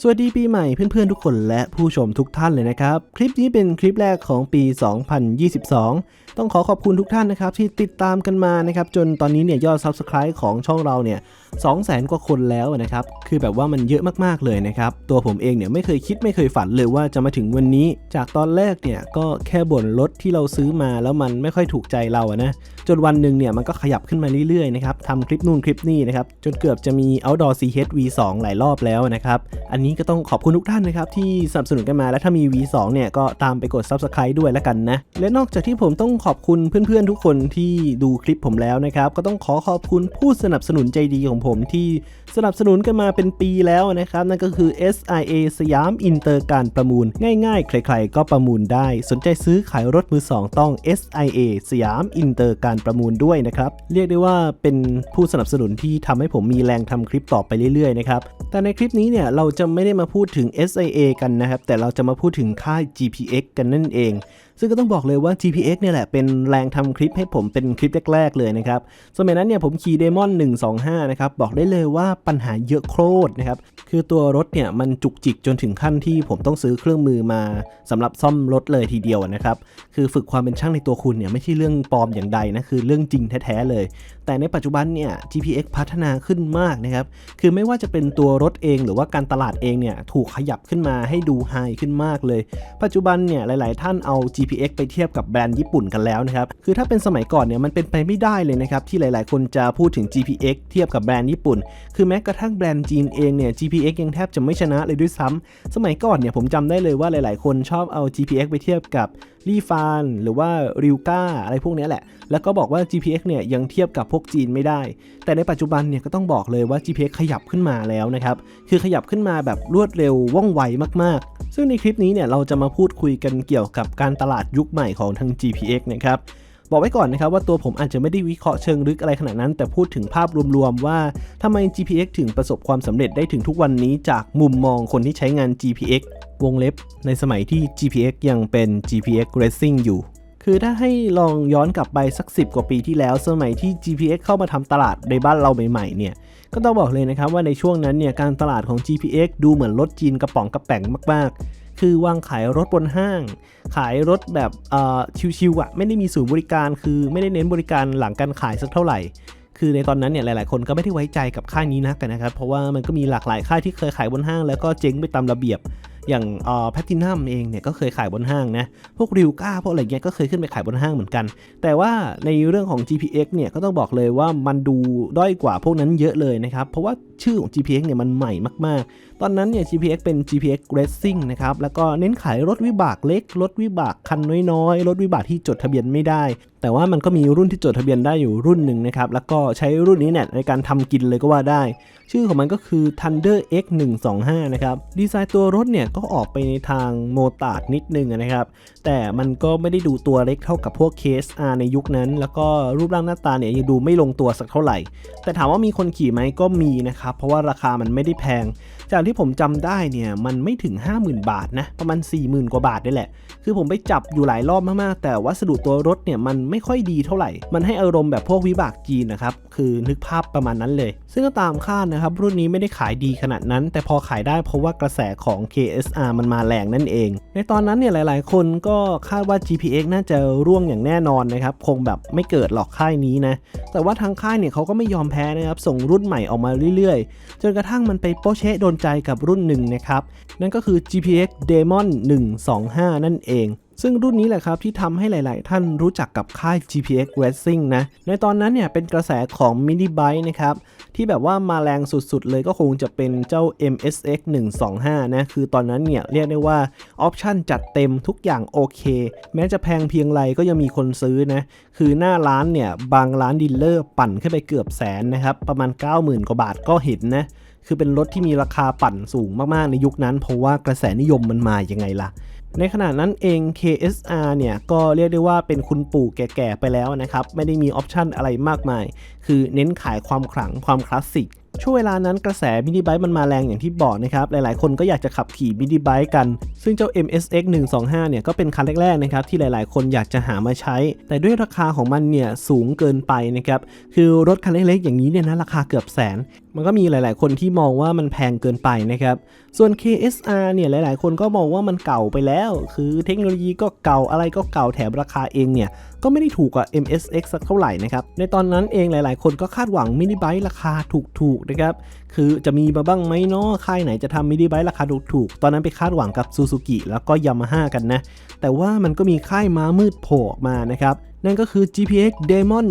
สวัสดีปีใหม่เพื่อนๆทุกคนและผู้ชมทุกท่านเลยนะครับ คลิปนี้เป็นคลิปแรกของปี 2022 ต้องขอขอบคุณทุกท่านนะครับที่ติดตามกันมานะครับจนตอนนี้เนี่ยยอด Subscribe ของช่องเราเนี่ย200,000กว่าคนแล้วนะครับคือแบบว่ามันเยอะมากๆเลยนะครับตัวผมเองเนี่ยไม่เคยคิดไม่เคยฝันเลยว่าจะมาถึงวันนี้ จากตอนแรกเนี่ยก็แค่บ่นรถที่เราซื้อมาแล้วมันไม่ค่อยถูกใจเราอะนะจนวันหนึ่งเนี่ยมันก็ขยับขึ้นมาเรื่อยๆนะครับทำคลิปนู่นคลิปนี่นะครับจนเกือบจะมี Outdoor CH V2 หลายรอบแล้วนะครับอันนี้ก็ต้องขอบคุณทุกท่านนะครับที่สนับสนุนกันมาและถ้ามี V2 เนี่ยก็ตามไปกด Subscribe ด้วยแล้วกันนะและนอกจากที่ผมต้องขขอบคุณเพื่อนๆทุกคนที่ดูคลิปผมแล้วนะครับ ก็ต้องขอขอบคุณผู้สนับสนุนใจดีของผมที่สนับสนุนกันมาเป็นปีแล้วนะครับ นั่นก็คือ SIA สยามอินเตอร์การประมูล ง่ายๆ ใครๆ ก็ประมูลได้ สนใจซื้อขายรถมือสองต้อง SIA สยามอินเตอร์การประมูลด้วยนะครับ เรียกได้ว่าเป็นผู้สนับสนุนที่ทำให้ผมมีแรงทำคลิปต่อไปเรื่อยๆนะครับแต่ในคลิปนี้เนี่ยเราจะไม่ได้มาพูดถึง SIA กันนะครับแต่เราจะมาพูดถึงค่าย GPX กันนั่นเอง ซึ่งก็ต้องบอกเลยว่า GPX เนี่ยแหละเป็นแรงทำคลิปให้ผมเป็นคลิปแรกๆเลยนะครับ สมัยนั้นเนี่ยผมขี่เดมอน125 นะครับ บอกได้เลยว่าปัญหาเยอะโคตรนะครับ คือตัวรถเนี่ยมันจุกจิกจนถึงขั้นที่ผมต้องซื้อเครื่องมือมาสำหรับซ่อมรถเลยทีเดียวนะครับ คือฝึกความเป็นช่างในตัวคุณเนี่ยไม่ใช่เรื่องปลอมอย่างใดนะคือเรื่องจริงแท้ๆเลย แต่ในปัจจุบันเนี่ย GPX พัฒนาขึ้นมากนะครับ คือไม่ว่าจะเป็นตัวรถเองหรือว่าการตลาดเองเนี่ยถูกขยับขึ้นมาให้ดูไฮขึ้นมากเลย ปัจจุบันเนี่ยหลาย ๆ ท่านเอา GPX ไปเทียบกับแบรนด์ญี่ปุ่นกันแล้วนะครับ คือถ้าเป็นสมัยก่อนเนี่ยมันเป็นไปไม่ได้เลยนะครับที่หลาย ๆ คนจะพูดถึง GPX เทียบกับแบรนด์ญี่ปุ่น คือแม้กระทั่งแบรนด์จีนเองเนี่ย GPX ยังแทบจะไม่ชนะเลยด้วยซ้ำสมัยก่อนเนี่ยผมจำได้เลยว่าหลาย ๆ คนชอบเอา GPX ไปเทียบกับรีฟานหรือว่าริวก้าอะไรพวกนี้แหละ แล้วก็บอกว่า GPX เนี่ยยังเทียบกับพวกจีนไม่ได้ แต่ในปัจจุบันเนี่ยก็ต้องบอกเลยว่า GPX ขยับขึ้นมาแล้วนะครับคือขยับขึ้นมาแบบรวดเร็วว่องไวมากๆ ซึ่งในคลิปนี้เนี่ยเราจะมาพูดคุยกันเกี่ยวกับการตลาดยุคใหม่ของทาง GPX นะครับบอกไว้ก่อนนะครับว่าตัวผมอาจจะไม่ได้วิเคราะห์เชิงลึกอะไรขนาดนั้น แต่พูดถึงภาพรวมๆว่าทำไม GPX ถึงประสบความสำเร็จได้ถึงทุกวันนี้จากมุมมองคนที่ใช้งาน GPX วงเล็บในสมัยที่ GPX ยังเป็น GPX Racing อยู่ คือถ้าให้ลองย้อนกลับไปสัก 10 กว่าปีที่แล้วสมัยที่ GPX เข้ามาทำตลาดในบ้านเราใหม่ๆเนี่ยก็ต้องบอกเลยนะครับว่าในช่วงนั้นเนี่ยการตลาดของ GPX ดูเหมือนรถจีนกระป๋องกระแป๋งมากๆ คือวางขายรถบนห้าง ขายรถแบบเอ่อชิวๆอะไม่ได้มีศูนย์บริการ คือไม่ได้เน้นบริการหลังการขายสักเท่าไหร่ คือในตอนนั้นเนี่ยหลายๆ คนก็ไม่ได้ไว้ใจกับค่ายนี้นักกันนะครับ เพราะว่ามันก็มีหลากหลายค่ายที่เคยขายบนห้างแล้วก็เจ๊งไปตามระเบียบ อย่างแพทินัมเองเนี่ยก็เคยขายบนห้างนะ พวกริวก้าพวกอะไรเงี้ยก็เคยขึ้นไปขายบนห้างเหมือนกัน แต่ว่าในเรื่องของ GPX เนี่ยก็ต้องบอกเลยว่ามันดูด้อยกว่าพวกนั้นเยอะเลยนะครับ เพราะว่าชื่อของ GPX เนี่ยมันใหม่มากๆ ตอนนั้นเนี่ย GPX เป็น GPX Racing นะครับ แล้วก็เน้นขายรถวิบากเล็ก รถวิบากคันน้อยๆ รถวิบากที่จดทะเบียนไม่ได้ แต่ว่ามันก็มีรุ่นที่จดทะเบียนได้อยู่รุ่นหนึ่งนะครับ แล้วก็ใช้รุ่นนี้เนี่ยในการทำกินเลยก็ว่าได้ ชื่อของมันก็คือ Thunder X 1 2 5 นะครับ ดีไซน์ตัวรถเนี่ยก็ออกไปในทางโมตาร์ดนิดนึงนะครับ แต่มันก็ไม่ได้ดูตัวเล็กเท่ากับพวก KSR ในยุคนั้น แล้วก็รูปร่างหน้าตาเนี่ยยังดูไม่ลงตัวสักเท่าไหร่ แต่ถามว่ามีคนขี่ไหมก็มีนะครับ เพราะว่าราคามันไม่ได้แพง จากที่ผมจำได้เนี่ยมันไม่ถึง 50,000 บาทนะ ประมาณ 40,000 กว่าบาทได้แหละ คือผมไปจับอยู่หลายรอบมากๆ แต่วัสดุตัวรถเนี่ยมันไม่ค่อยดีเท่าไหร่ มันให้อารมณ์แบบพวกวิบากจีนนะครับ คือนึกภาพประมาณนั้นเลย ซึ่งก็ตามคาดนะครับ รุ่นนี้ไม่ได้ขายดีขนาดนั้น แต่พอขายได้เพราะว่ากระแสของ SR มันมาแรงนั่นเอง ในตอนนั้นเนี่ยหลายๆ คนก็คาดว่า GPX น่าจะร่วงอย่างแน่นอนนะครับ คงแบบไม่เกิดหรอกค่ายนี้นะ แต่ว่าทางค่ายเนี่ยเขาก็ไม่ยอมแพ้นะครับ ส่งรุ่นใหม่ออกมาเรื่อยๆ จนกระทั่งมันไปโปะเชะโดนใจกับรุ่นหนึ่งนะครับ นั่นก็คือ GPX Demon 125 นั่นเอง ซึ่งรุ่นนี้แหละครับที่ทำให้หลาย ๆ ท่านรู้จักกับค่าย GPX Racing นะ ในตอนนั้นเนี่ยเป็นกระแสของ Mini Bike นะครับ ที่แบบว่ามาแรงสุด ๆ เลยก็คงจะเป็นเจ้า MSX 125 นะ คือตอนนั้นเนี่ยเรียกได้ว่าออปชั่นจัดเต็มทุกอย่างโอเค แม้จะแพงเพียงไรก็ยังมีคนซื้อนะ คือหน้าร้านเนี่ยบางร้านดีลเลอร์ปั่นขึ้นไปเกือบแสนนะครับ ประมาณ 90,000 กว่าบาทก็เห็นนะ คือเป็นรถที่มีราคาปั่นสูงมาก ๆ ในยุคนั้น เพราะว่ากระแสนิยมมันมาอยังไงล่ะ ในขณะนั้นเอง KSR เนี่ยก็เรียกได้ว่าเป็นคุณปู่แก่ๆไปแล้วนะครับ ไม่ได้มีออปชันอะไรมากมาย คือเน้นขายความขลังความคลาสสิก ช่วงเวลานั้นกระแสมินิไบค์มันมาแรงอย่างที่บอกนะครับ หลายๆ คนก็อยากจะขับขี่มินิไบค์กัน ซึ่งเจ้า MSX 125 เนี่ยก็เป็นคันแรก ๆ นะครับ ที่หลาย ๆ คนอยากจะหามาใช้ แต่ด้วยราคาของมันเนี่ยสูงเกินไปนะครับ คือรถคันเล็ก ๆ อย่างนี้เนี่ยนะราคาเกือบแสน มันก็มีหลาย ๆ คนที่มองว่ามันแพงเกินไปนะครับ ส่วน KSR เนี่ยหลาย ๆ คนก็มองว่ามันเก่าไปแล้ว คือเทคโนโลยีก็เก่าอะไรก็เก่าแถมราคาเองเนี่ยก็ไม่ได้ถูกกว่า MSX สักเท่าไหร่นะครับ ในตอนนั้นเองหลาย ๆ คนก็คาดหวังมินิไบค์ราคาถูกๆนะครับ คือจะมีมาบ้างไหมเนาะค่ายไหนจะทำมินิไบค์ราคาถูกๆตอนนั้นไปคาดหวังกับซูซูกิแล้วก็ยามาฮ่ากันนะ แต่ว่ามันก็มีค่ายม้ามืดโผล่มานะครับนั่นก็คือ GPX Demon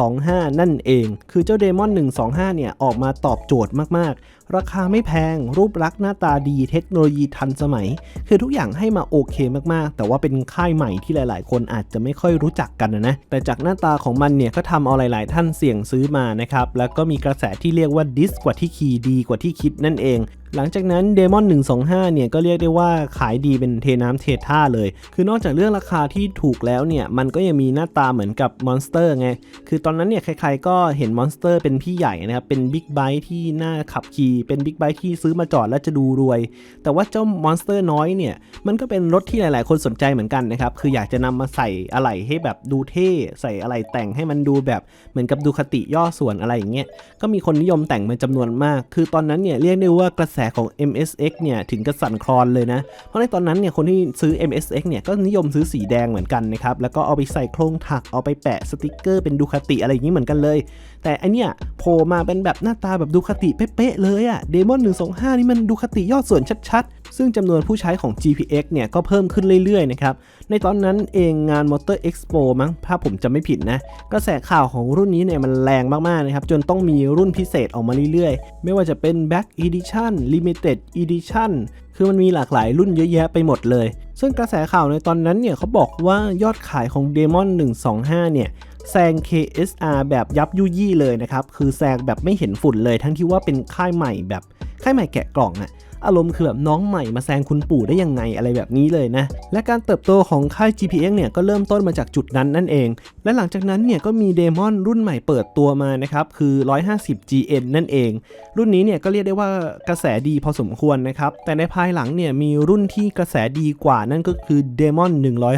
125 นั่นเอง คือเจ้า Demon 125 เนี่ย ออกมาตอบโจทย์มาก ราคาไม่แพง รูปลักษณ์หน้าตาดี เทคโนโลยีทันสมัย คือทุกอย่างให้มาโอเคมากๆ แต่ว่าเป็นค่ายใหม่ที่หลาย ๆ คนอาจจะไม่ค่อยรู้จักกันนะนะ แต่จากหน้าตาของมันเนี่ยก็ทำเอาหลาย ๆ ท่านเสี่ยงซื้อมานะครับ แล้วก็มีกระแสที่เรียกว่าดิสกว่าที่คีดีกว่าที่คิดนั่นเอง หลังจากนั้น Demon 125 เนี่ยก็เรียกได้ว่าขายดีเป็นเทน้ำเทท่าเลย คือนอกจากเรื่องราคาที่ถูกแล้วเนี่ยมันก็ยังมีหน้าตาเหมือนกับ Monster ไง คือตอนนั้นเนี่ยใครๆก็เห็น Monster เป็นพี่ใหญ่นะครับ เป็นบิ๊กไบค์ที่น่าขับขี่เป็นบิ๊กไบค์ที่ซื้อมาจอดแล้วจะดูรวย แต่ว่าเจ้า Monster น้อยเนี่ย มันก็เป็นรถที่หลาย ๆ คนสนใจเหมือนกันนะครับ คืออยากจะนำมาใส่อะไหล่ให้แบบดูเท่ ใส่อะไหล่แต่งให้มันดูแบบเหมือนกับดูคติย่อส่วนอะไรอย่างเงี้ย ก็มีคนนิยมแต่งเป็นจำนวนมาก คือตอนนั้นเนี่ยเรียกได้ว่ากระแสของ MSX เนี่ยถึงกระสันคลอนเลยนะ เพราะในตอนนั้นเนี่ยคนที่ซื้อ MSX เนี่ยก็นิยมซื้อสีแดงเหมือนกันนะครับ แล้วก็เอาไปใส่โครงถัก เอาไปแปะสติกเกอร์เป็นดูคติอะไรอย่างนี้เหมือนกันเลย แต่อันเนี้ยโผล่มาเป็นแบบหน้าตาแบบดูคติเป๊ะๆเลยอะ Demon 125 นี่มันดูคติยอดส่วนชัดๆ ซึ่งจำนวนผู้ใช้ของ GPX เนี่ยก็เพิ่มขึ้นเรื่อยๆ นะครับ ในตอนนั้นเองงาน Motor Expo มั้งถ้าผมจำไม่ผิดนะ กระแสข่าวของรุ่นนี้เนี่ยมันแรงมากๆ นะครับ จนต้องมีรุ่นพิเศษออกมาเรื่อยๆ ไม่ว่าจะเป็น Back Edition Limited Edition คือมันมีหลากหลายรุ่นเยอะแยะไปหมดเลย ซึ่งกระแสข่าวในตอนนั้นเนี่ยเขาบอกว่ายอดขายของ Demon 125 เนี่ย แซง KSR แบบยับยุยี่เลยนะครับ คือแซงแบบไม่เห็นฝุ่นเลย ทั้งที่ว่าเป็นค่ายใหม่แบบค่ายใหม่แกะกล่องอะอารมณ์คือแบบน้องใหม่มาแซงคุณปู่ได้ยังไงอะไรแบบนี้เลยนะ และการเติบโตของค่าย GPX เนี่ยก็เริ่มต้นมาจากจุดนั้นนั่นเองและหลังจากนั้นเนี่ยก็มีเดมอนรุ่นใหม่เปิดตัวมานะครับ คือ 150 GN นั่นเอง รุ่นนี้เนี่ยก็เรียกได้ว่ากระแสดีพอสมควรนะครับ แต่ในภายหลังเนี่ยมีรุ่นที่กระแสดีกว่านั่นก็คือ Demon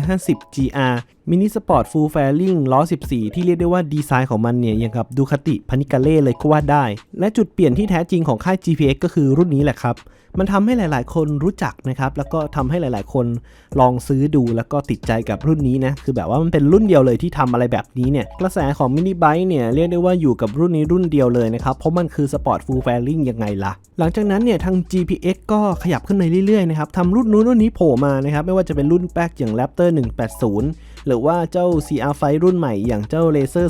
150 GR มินิสปอร์ตฟูลแฟลิงล้อ 14 ที่เรียกได้ว่าดีไซน์ของมันเนี่ยอย่างกับดูคติพานิกาเล่เลยก็ว่าได้ และจุดเปลี่ยนที่แท้จริงของค่าย GPX ก็คือรุ่นนี้แหละครับ มันทำให้หลายๆ คนรู้จักนะครับ แล้วก็ทำให้หลายๆ คนลองซื้อดูแล้วก็ติดใจกับรุ่นนี้นะ คือแบบว่ามันเป็นรุ่นเดียวเลยที่ทำอะไรแบบนี้เนี่ย กระแสของมินิไบค์เนี่ยเรียกได้ว่าอยู่กับรุ่นนี้รุ่นเดียวเลยนะครับ เพราะมันคือสปอร์ตฟูลแฟลิงยังไงล่ะ หลังจากนั้นเนี่ยทาง GPX ก็ขยับขึ้นไปเรื่อยๆนะครับทำรุ่นนู้นรุ่นนี้โผล่มานะครับไม่ว่าจะเป็นรุ่นแป๊กอย่าง Raptor 180 หรือว่าเจ้า CR5 รุ่นใหม่อย่างเจ้า Laser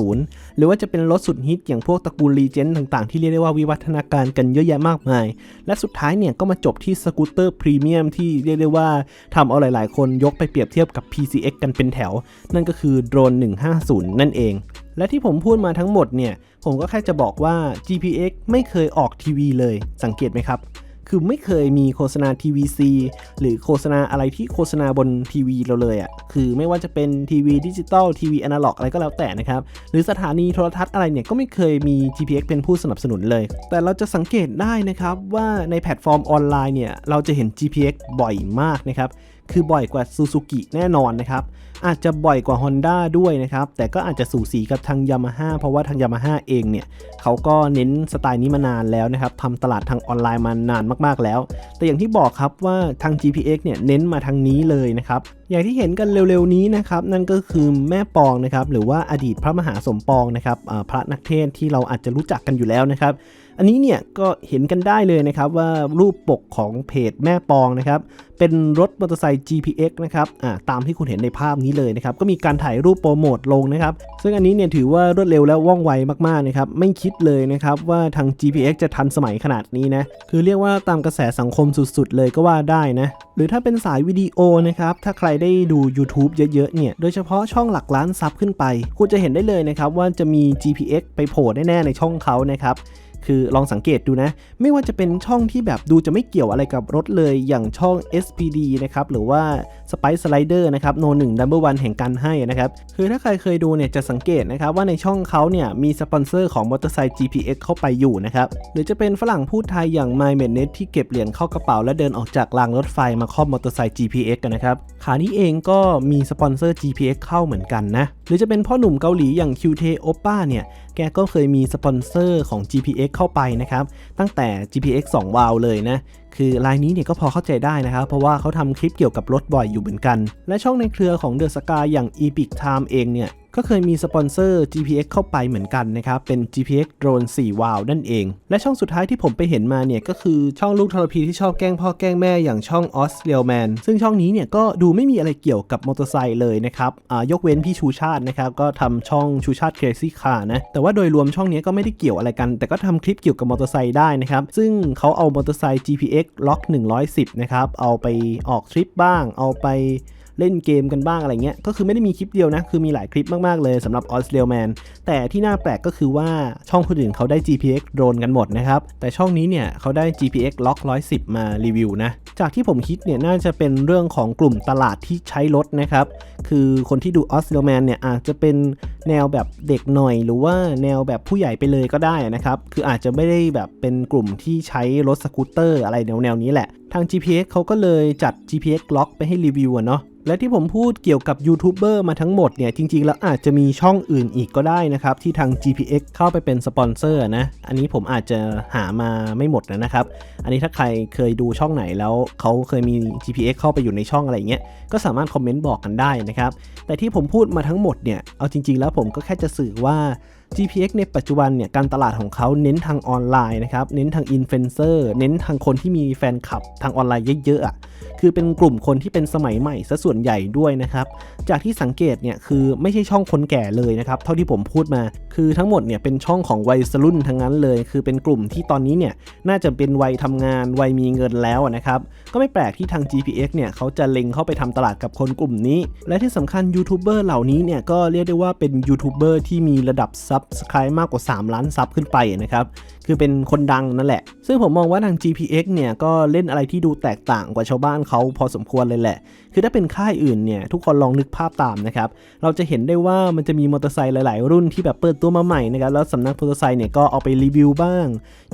220 หรือว่าจะเป็นรถสุดฮิตอย่างพวกตระกูล Legend ต่างๆ ที่เรียกได้ว่าวิวัฒนาการกันเยอะแยะมากมาย และสุดท้ายเนี่ยก็มาจบที่สกูตเตอร์พรีเมียมที่เรียกได้ว่าทำเอาหลายๆ คนยกไปเปรียบเทียบกับ PCX กันเป็นแถว นั่นก็คือโดรน 150 นั่นเอง และที่ผมพูดมาทั้งหมดเนี่ยผมก็แค่จะบอกว่า GPX ไม่เคยออกทีวีเลยสังเกตไหมครับ คือไม่เคยมีโฆษณา TVC หรือโฆษณาอะไรที่โฆษณาบนทีวีเราเลยอะ่ะคือไม่ว่าจะเป็นทีวีดิจิตอลทีวีอนาล็อกอะไรก็แล้วแต่นะครับหรือสถานีโทรทัศน์อะไรเนี่ยก็ไม่เคยมี GPX เป็นผู้สนับสนุนเลย แต่เราจะสังเกตได้นะครับว่าในแพลตฟอร์มออนไลน์เนี่ยเราจะเห็น GPX บ่อยมากนะครับ คือบ่อยกว่า Suzuki แน่นอนนะครับ อาจจะบ่อยกว่า Honda ด้วยนะครับ แต่ก็อาจจะสูสีกับทาง Yamaha เพราะว่าทาง Yamaha เองเนี่ยเขาก็เน้นสไตล์นี้มานานแล้วนะครับทำตลาดทางออนไลน์มานานมากๆแล้ว แต่อย่างที่บอกครับว่าทาง GPX เนี่ยเน้นมาทางนี้เลยนะครับอย่างที่เห็นกันเร็วๆนี้นะครับนั่นก็คือแม่ปองนะครับหรือว่าอดีตพระมหาสมปองนะครับพระนักเทศที่เราอาจจะรู้จักกันอยู่แล้วนะครับ อันนี้เนี่ยก็เห็นกันได้เลยนะครับว่ารูปปกของเพจแม่ปองนะครับเป็นรถมอเตอร์ไซค์ GPX นะครับอ่าตามที่คุณเห็นในภาพนี้เลยนะครับก็มีการถ่ายรูปโปรโมทลงนะครับซึ่งอันนี้เนี่ยถือว่ารวดเร็วและว่องไวมากๆนะครับไม่คิดเลยนะครับว่าทาง GPX จะทันสมัยขนาดนี้นะคือเรียกว่าตามกระแสสังคมสุดๆ เลยก็ว่าได้นะหรือถ้าเป็นสายวิดีโอนะครับถ้าใครได้ดู YouTube เยอะๆเนี่ยโดยเฉพาะช่องหลักล้านซับขึ้นไป คุณจะเห็นได้เลยนะครับว่าจะมี GPX ไปโผล่แน่ๆในช่องเขานะครับ คือลองสังเกตดูนะ ไม่ว่าจะเป็นช่องที่แบบดูจะไม่เกี่ยวอะไรกับรถเลยอย่างช่อง SPD นะครับ หรือว่า Spice Slider นะครับโนหนึ่ง number one แห่งการให้นะครับ คือถ้าใครเคยดูเนี่ยจะสังเกตนะครับ ว่าในช่องเขาเนี่ยมีสปอนเซอร์ของมอเตอร์ไซค์ GPX เข้าไปอยู่นะครับ หรือจะเป็นฝรั่งพูดไทยอย่าง My m e n e t ที่เก็บเหรียญเข้ากระเป๋าและเดินออกจากรางรถไฟมาครอบมอเตอร์ไซค์ GPX กันนะครับขานี้เองก็มีสปอนเซอร์ GPX เข้าเหมือนกันนะหรือจะเป็นพ่อหนุ่มเกาหลีอย่าง QT Oppa เนี่ย กก็เคยมีสปอนเซอร์ของ GPX เข้าไปนะครับ ตั้งแต่ GPX 2 วาล์วเลยนะ คือลายนี้เนี่ยก็พอเข้าใจได้นะครับ เพราะว่าเขาทำคลิปเกี่ยวกับรถบ่อยอยู่เหมือนกัน และช่องในเครือของ The Sky อย่าง Epic Time เองเนี่ยก็เคยมีสปอนเซอร์ GPX เข้าไปเหมือนกันนะครับ เป็น GPX Drone 4วาล์วนั่นเอง และช่องสุดท้ายที่ผมไปเห็นมาเนี่ยก็คือช่องลูกทรพีที่ชอบแกล้งพ่อแกล้งแม่อย่างช่อง o s r a l Man ซึ่งช่องนี้เนี่ยก็ดูไม่มีอะไรเกี่ยวกับมอเตอร์ไซค์เลยนะครับอ่ายกเว้นพี่ชูชาตินะครับ ก็ทำช่องชูชาติ Crazy Car นะ แต่ว่าโดยรวมช่องนี้ก็ไม่ได้เกี่ยวอะไรกัน แต่ก็ทำคลิปเกี่ยวกับมอเตอร์ไซค์ได้นะครับ ซึ่งเขาเอามอเตอร์ไซค์ GPX ล็อก110 นะครับ เอาไปออกทริปบ้าง เอาไป เล่นเกมกันบ้างอะไรเงี้ย ก็คือไม่ได้มีคลิปเดียวนะ คือมีหลายคลิปมาก ๆ เลยสำหรับ o s r a i l Man แต่ที่น่าแปลกก็คือว่าช่องคนอื่นเขาได้ GPX โดรนกันหมดนะครับ แต่ช่องนี้เนี่ยเขาได้ GPX Lock 110 มารีวิวนะ จากที่ผมคิดเนี่ยน่าจะเป็นเรื่องของกลุ่มตลาดที่ใช้รถนะครับ คือคนที่ดู o s r a i l Man เนี่ยอาจจะเป็นแนวแบบเด็กหน่อย หรือว่าแนวแบบผู้ใหญ่ไปเลยก็ได้นะครับ คืออาจจะไม่ได้แบบเป็นกลุ่มที่ใช้รถสกูตเตอร์อะไรแนวแนวๆนี้แหละ ทาง GPX เขาก็เลยจัด GPX Lock ไปให้รีวิวอะเนาะและที่ผมพูดเกี่ยวกับยูทูบเบอร์มาทั้งหมดเนี่ย จริง ๆ แล้วอาจจะมีช่องอื่นอีกก็ได้นะครับ ที่ทาง GPX เข้าไปเป็นสปอนเซอร์นะ อันนี้ผมอาจจะหามาไม่หมดนะครับ อันนี้ถ้าใครเคยดูช่องไหนแล้วเขาเคยมี GPX เข้าไปอยู่ในช่องอะไรเงี้ย ก็สามารถคอมเมนต์บอกกันได้นะครับ แต่ที่ผมพูดมาทั้งหมดเนี่ย เอาจริง ๆ แล้วผมก็แค่จะสื่อว่า GPX ในปัจจุบันเนี่ยการตลาดของเขาเน้นทางออนไลน์นะครับ เน้นทางอินฟลูเอนเซอร์ เน้นทางคนที่มีแฟนคลับทางออนไลน์เยอะๆอะ คือเป็นกลุ่มคนที่เป็นสมัยใหม่ซะส่วนใหญ่ด้วยนะครับ จากที่สังเกตเนี่ยคือไม่ใช่ช่องคนแก่เลยนะครับ เท่าที่ผมพูดมา คือทั้งหมดเนี่ยเป็นช่องของวัยรุ่นทั้งนั้นเลย คือเป็นกลุ่มที่ตอนนี้เนี่ยน่าจะเป็นวัยทำงานวัยมีเงินแล้วนะครับ ก็ไม่แปลกที่ทาง GPX เนี่ยเขาจะเล็งเข้าไปทำตลาดกับคนกลุ่มนี้ และที่สำคัญยูทูบเบอร์เหล่านี้เนี่ยก็เรียกได้ว่าเป็นยูทูบเบอร์ที่มีระดับซับสไครต์มากกว่า 3 ล้านซับขึ้นไปนะครับ คือเป็นคนดังนั่นแหละ ซึ่งผมมองว่าทาง GPX เนี่ยก็เล่นอะไรที่ดูแตกต่างกว่าชาวบ้านเขาพอสมควรเลยแหละ คือถ้าเป็นค่ายอื่นเนี่ยทุกคนลองนึกภาพตามนะครับ เราจะเห็นได้ว่ามันจะมีมอเตอร์ไซค์หลาย ๆ รุ่นที่แบบเปิดตัวมาใหม่นะครับแล้วสำนักมอเตอร์ไซค์เนี่ยก็เอาไปรีวิวบ้าง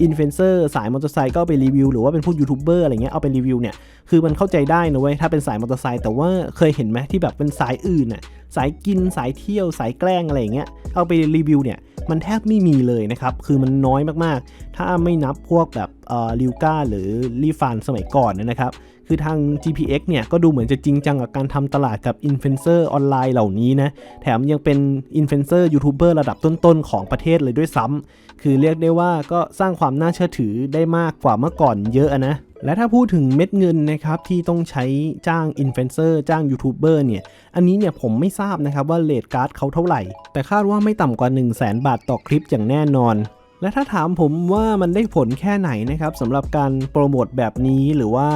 อินฟลูเอนเซอร์สายมอเตอร์ไซค์ก็ไปรีวิวหรือว่าเป็นพวกยูทูบเบอร์อะไรเงี้ยเอาไปรีวิวเนี่ยคือมันเข้าใจได้นะเว้ยถ้าเป็นสายมอเตอร์ไซค์แต่ว่าเคยเห็นไหมที่แบบเป็นสายอื่นน่ะสายกินสายเที่ยวสายแกล้งอะไรเงี้ยเอาไปรีวิวเนี่ยมันแทบไม่มีเลยนะครับ คือมันน้อยมากๆ ถ้าไม่นับพวกแบบลิวก้าหรือรีฟานสมัยก่อนนะครับ คือทาง GPX เนี่ยก็ดูเหมือนจะจริงจังกับการทำตลาดกับอินฟลูเอนเซอร์ออนไลน์เหล่านี้นะ แถมยังเป็นอินฟลูเอนเซอร์ยูทูบเบอร์ระดับต้นๆ ของประเทศเลยด้วยซ้ำ คือเรียกได้ว่าก็สร้างความน่าเชื่อถือได้มากกว่าเมื่อก่อนเยอะนะและถ้าพูดถึงเม็ดเงินนะครับที่ต้องใช้จ้างอินฟลูเอนเซอร์จ้างยูทูบเบอร์เนี่ย อันนี้เนี่ยผมไม่ทราบนะครับว่าเลทการ์ดเขาเท่าไหร่ แต่คาดว่าไม่ต่ำกว่า 1 0 0 0 0แบาทต่อคลิปอย่างแน่นอน และถ้าถามผมว่ามันได้ผลแค่ไหนนะครับสำหรับการโปรโมทแบบนี้หรือว่า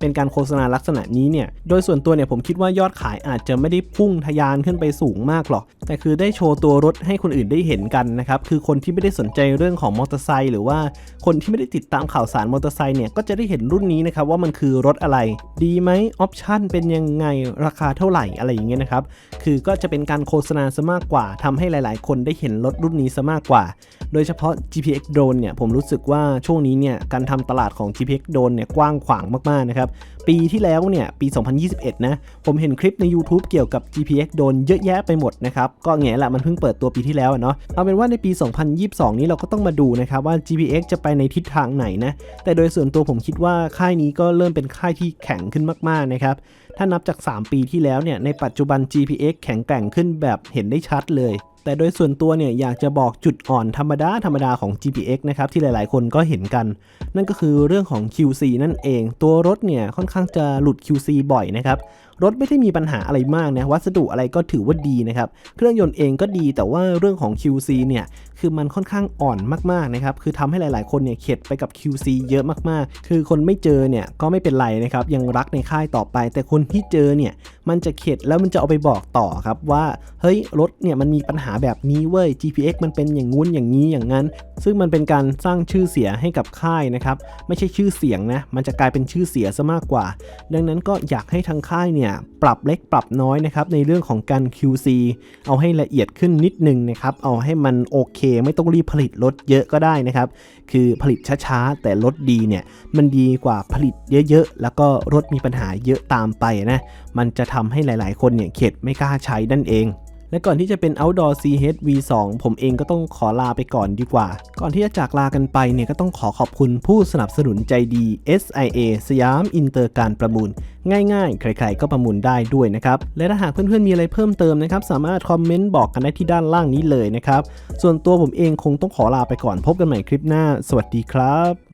เป็นการโฆษณาลักษณะนี้เนี่ย โดยส่วนตัวเนี่ยผมคิดว่ายอดขายอาจจะไม่ได้พุ่งทะยานขึ้นไปสูงมากหรอก แต่คือได้โชว์ตัวรถให้คนอื่นได้เห็นกันนะครับ คือคนที่ไม่ได้สนใจเรื่องของมอเตอร์ไซค์หรือว่าคนที่ไม่ได้ติดตามข่าวสารมอเตอร์ไซค์เนี่ยก็จะได้เห็นรุ่นนี้นะครับว่ามันคือรถอะไร ดีไหมออปชั่นเป็นยังไงราคาเท่าไหร่อะไรอย่างเงี้ยนะครับคือก็จะเป็นการโฆษณาซะมากกว่าทำให้หลาย ๆ คนได้เห็นรถรุ่นนี้ซะมากกว่า โดยเฉพาะ GPX Drone เนี่ยผมรู้สึกว่าช่วงนี้เนี่ยการทำตลาดของ GPX Drone เนี่ยกว้างขวางมากๆนะครับ ปีที่แล้วเนี่ยปี 2021 นะ ผมเห็นคลิปใน YouTube เกี่ยวกับ GPX Drone เยอะแยะไปหมดนะครับ ก็แง่แหละมันเพิ่งเปิดตัวปีที่แล้วเนาะเอาเป็นว่าในปี 2022 นี้เราก็ต้องมาดูนะครับว่า GPX จะไปในทิศทางไหนนะแต่โดยส่วนตัวผมคิดว่าค่ายนี้ก็เริ่มเป็นค่ายที่แข็งขึ้นมากๆนะครับถ้านับจาก 3 ปีที่แล้วเนี่ยในปัจจุบัน GPX แข็งแกร่งขึ้นแบบเห็นได้ชัดเลย แต่โดยส่วนตัวเนี่ยอยากจะบอกจุดอ่อนธรรมดาธรรมดาของ GPX นะครับที่หลายๆ คนก็เห็นกัน นั่นก็คือเรื่องของ QC นั่นเอง ตัวรถเนี่ยค่อนข้างจะหลุด QC บ่อยนะครับ รถไม่ได้มีปัญหาอะไรมากนะวัสดุอะไรก็ถือว่าดีนะครับเครื่องยนต์เองก็ดีแต่ว่าเรื่องของ QC เนี่ยคือมันค่อนข้างอ่อนมากๆนะครับคือทำให้หลาย ๆ คนเนี่ยเข็ดไปกับ QC เยอะมากๆ คือคนไม่เจอเนี่ยก็ไม่เป็นไรนะครับยังรักในค่ายต่อไป แต่คนที่เจอเนี่ยมันจะเข็ดแล้วมันจะเอาไปบอกต่อครับว่าเฮ้ยรถเนี่ยมันมีปัญหาแบบนี้เว้ย GPX มันเป็นอย่างงู้นอย่างนี้อย่างนั้น ซึ่งมันเป็นการสร้างชื่อเสียให้กับค่ายนะครับไม่ใช่ชื่อเสียงนะมันจะกลายเป็นชื่อเสียซะมากกว่า ดังนั้นก็อยากให้ทางค่ายเนี่ยเนี่ยปรับเล็กปรับน้อยนะครับในเรื่องของการ QC เอาให้ละเอียดขึ้นนิดนึงนะครับเอาให้มันโอเค ไม่ต้องรีบผลิตรถเยอะก็ได้นะครับคือผลิตช้าๆแต่รถดีเนี่ยมันดีกว่าผลิตเยอะๆ แล้วก็รถมีปัญหาเยอะตามไปนะมันจะทำให้หลายๆ คนเนี่ยเข็ดไม่กล้าใช้นั่นเอง และก่อนที่จะเป็น Outdoor CH V2 ผมเองก็ต้องขอลาไปก่อนดีกว่า ก่อนที่จะจากลากันไปเนี่ยก็ต้องขอขอบคุณผู้สนับสนุนใจดี SIA สยามอินเตอร์การประมูล ง่ายๆ ใครๆ ก็ประมูลได้ด้วยนะครับ และถ้าหากเพื่อนๆ มีอะไรเพิ่มเติมนะครับ สามารถคอมเมนต์บอกกันได้ที่ด้านล่างนี้เลยนะครับ ส่วนตัวผมเองคงต้องขอลาไปก่อนพบกันใหม่คลิปหน้า สวัสดีครับ